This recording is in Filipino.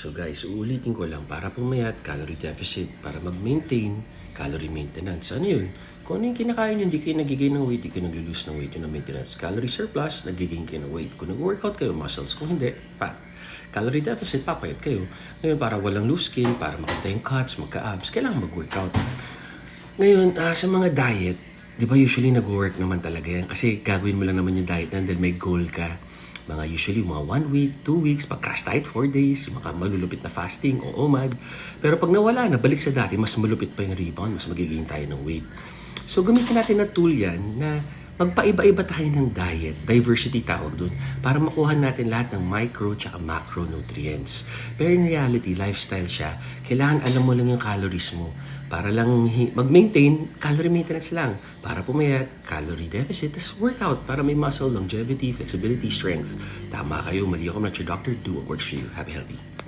So guys, uulitin ko lang para pumayat, calorie deficit, para mag-maintain, calorie maintenance. Ano yun? Kung ano yung kinakain nyo, hindi kayo nagigain ng weight, hindi kayo nag-lose ng weight, yun ang maintenance. Calorie surplus, nagigain kayo ng weight. Kung nag-workout kayo, muscles. Kung hindi, fat. Calorie deficit, papayat kayo. Ngayon, para walang loose skin, para makita yung cuts, magka-abs, kailangan mag-workout. Ngayon, ah, sa mga diet, di ba usually nag-work naman talaga yan? Kasi gagawin mo lang naman yung diet na dahil may goal ka. Mga usually, mga one week, two weeks, pag crash diet, four days, mga malulupit na fasting o OMAD. Pero pag nawala na, balik sa dati, mas malupit pa yung rebound, mas magiging tayo ng weight. So gamitin natin na tool yan na magpaiba-iba tayo ng diet, diversity tawag dun, para makuha natin lahat ng micro tsaka macronutrients. Pero in reality, lifestyle siya, kailangan alam mo lang yung calories mo para lang mag-maintain, calorie maintenance lang. Para pumayat, calorie deficit, tas workout para may muscle, longevity, flexibility, strength. Tama kayo, mali ako, not your doctor, do what works for you. Happy healthy.